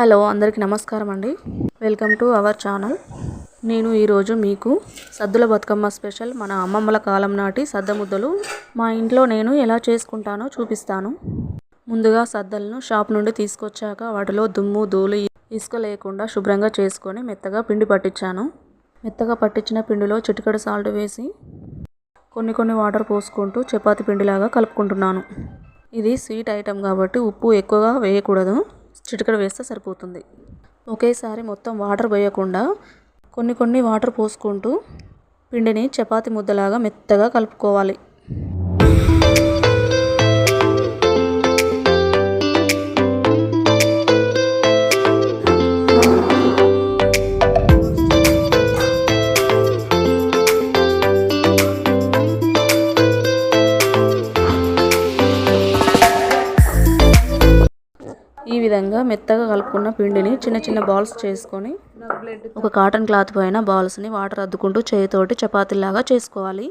Hello అందరికీ నమస్కారం అండి వెల్కమ్ టు అవర్ ఛానల్. నేను ఈరోజు మీకు సద్దుల బతుకమ్మ స్పెషల్ మన అమ్మమ్మల కాలం నాటి సద్ద ముద్దలు మా ఇంట్లో నేను ఎలా చేసుకుంటానో చూపిస్తాను. ముందుగా సద్దలను షాప్ నుండి తీసుకొచ్చాక వాటిలో దుమ్ము ధూళి ఇసుక లేకుండా శుభ్రంగా చేసుకొని మెత్తగా పిండి పట్టించాను. మెత్తగా పట్టించిన పిండిలో చిటికడ సాల్ట్ వేసి కొన్ని కొన్ని వాటర్ పోసుకుంటూ చపాతి పిండిలాగా కలుపుకుంటున్నాను. ఇది స్వీట్ ఐటెం కాబట్టి ఉప్పు ఎక్కువగా వేయకూడదు. చిటికెడు వేస్తే సరిపోతుంది. ఒకేసారి మొత్తం వాటర్ పోయకుండా కొన్ని కొన్ని వాటర్ పోసుకుంటూ పిండిని చపాతి ముద్దలాగా మెత్తగా కలుపుకోవాలి. ఈ విధంగా మెత్తగా కలుపుకున్న పిండిని చిన్న చిన్న బాల్స్ చేసుకొని ఒక కాటన్ క్లాత్ పైన బాల్స్ని వాటర్ అద్దుకుంటూ చేయితోటి చపాతీలాగా చేసుకోవాలి.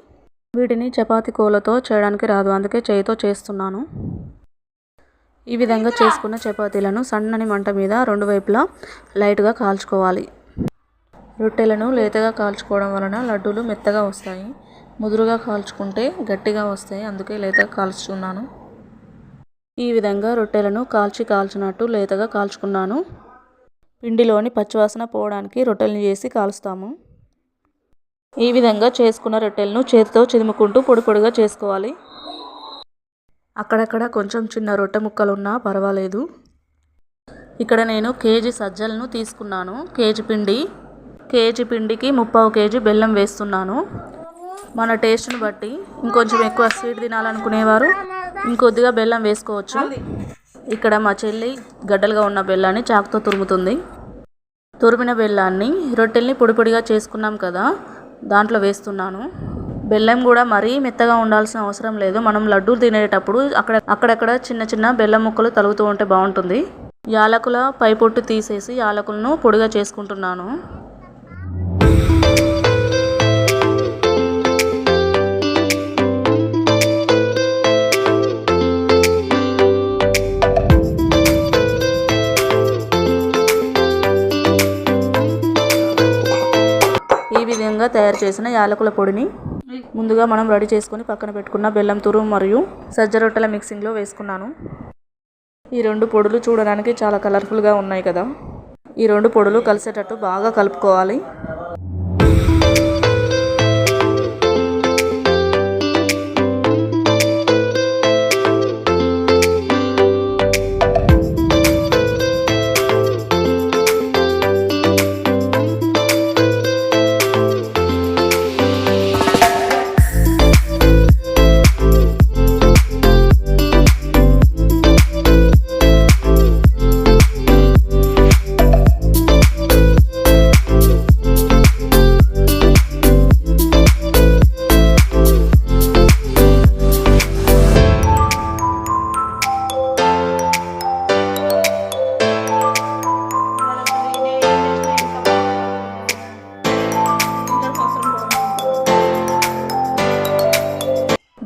వీటిని చపాతీ కోలతో చేయడానికి రాదు అందుకే చేయితో చేస్తున్నాను. ఈ విధంగా చేసుకున్న చపాతీలను సన్నని మంట మీద రెండు వైపులా లైట్గా కాల్చుకోవాలి. రొట్టెలను లేతగా కాల్చుకోవడం వలన లడ్డూలు మెత్తగా వస్తాయి. ముదురుగా కాల్చుకుంటే గట్టిగా వస్తాయి అందుకే లేతగా కాల్చుతున్నాను. ఈ విధంగా రొట్టెలను కాల్చి కాల్చినట్టు లేతగా కాల్చుకున్నాను. పిండిలోని పచ్చివాసన పోవడానికి రొట్టెలను చేసి కాలుస్తాము. ఈ విధంగా చేసుకున్న రొట్టెలను చేతితో చిదుముకుంటూ పొడి పొడిగా చేసుకోవాలి. అక్కడక్కడ కొంచెం చిన్న రొట్టె ముక్కలు ఉన్నా పర్వాలేదు. ఇక్కడ నేను కేజీ సజ్జలను తీసుకున్నాను. కేజీ పిండి కేజీ పిండికి ముప్పావు కేజీ బెల్లం వేస్తున్నాను. మన టేస్ట్ని బట్టి ఇంకొంచెం ఎక్కువ స్వీట్ తినాలనుకునేవారు ఇంకొద్దిగా బెల్లం వేసుకోవచ్చు. ఇక్కడ మా చెల్లి గడ్డలుగా ఉన్న బెల్లాన్ని చాకుతో తురుముతుంది. తురిమిన బెల్లాన్ని రొట్టెల్ని పొడి పొడిగా చేసుకున్నాం కదా దాంట్లో వేస్తున్నాను. బెల్లం కూడా మరీ మెత్తగా ఉండాల్సిన అవసరం లేదు. మనం లడ్డూలు తినేటప్పుడు అక్కడ అక్కడక్కడ చిన్న చిన్న బెల్లం ముక్కలు తలుగుతూ ఉంటే బాగుంటుంది. యాలకుల పై పొట్టు తీసేసి యాలకులను పొడిగా చేసుకుంటున్నాను. విధంగా తయారు చేసిన యాలకుల పొడిని ముందుగా మనం రెడీ చేసుకొని పక్కన పెట్టుకున్న బెల్లం తురుము మరియు సజ్జ రొట్టెల మిక్సింగ్లో వేసుకున్నాను. ఈ రెండు పొడులు చూడడానికి చాలా కలర్ఫుల్గా ఉన్నాయి కదా. ఈ రెండు పొడులు కలిసేటట్టు బాగా కలుపుకోవాలి.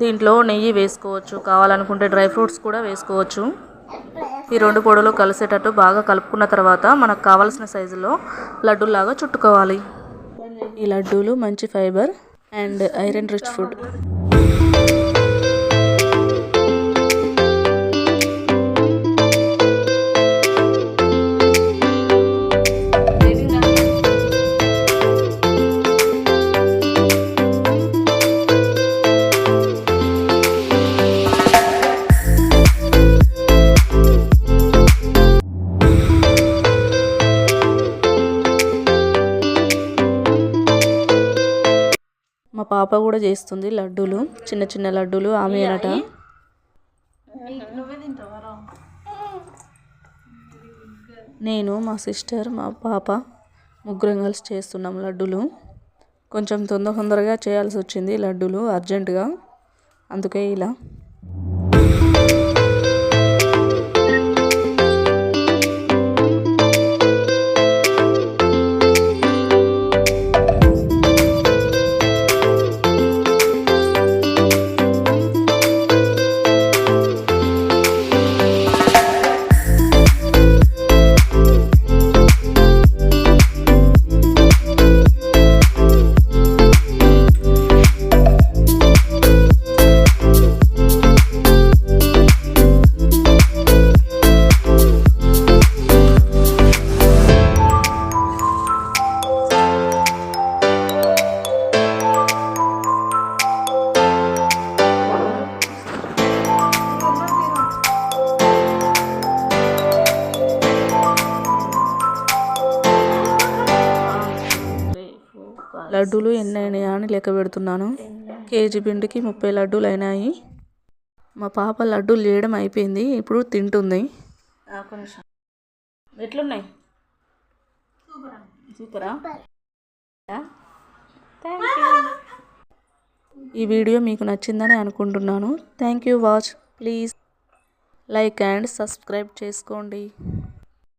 దీంట్లో నెయ్యి వేసుకోవచ్చు. కావాలనుకుంటే డ్రై ఫ్రూట్స్ కూడా వేసుకోవచ్చు. ఈ రెండు పొడులు కలిసేటట్టు బాగా కలుపుకున్న తర్వాత మనకు కావాల్సిన సైజులో లడ్డూలాగా చుట్టుకోవాలి. ఈ లడ్డూలు మంచి fibre and iron rich food. మా పాప కూడా చేస్తుంది లడ్డూలు చిన్న చిన్న లడ్డూలు ఆమెనట నేను మా సిస్టర్ మా పాప ముగ్గురం కలిసి చేస్తున్నాం లడ్డూలు. కొంచెం తొందర తొందరగా చేయాల్సి వచ్చింది లడ్డూలు అర్జెంటుగా. అందుకే ఇలా. లడ్డూలు ఎన్ని అయినాయా అని లెక్క పెడుతున్నాను. కేజీ పిండికి ముప్పై లడ్డూలు అయినాయి. మా పాప లడ్డూలు చేయడం అయిపోయింది. ఇప్పుడు తింటుంది. ఎట్లున్నాయి? సూపరా? ఈ వీడియో మీకు నచ్చిందని అనుకుంటున్నాను. Thank you watch. Please like and subscribe చేసుకోండి.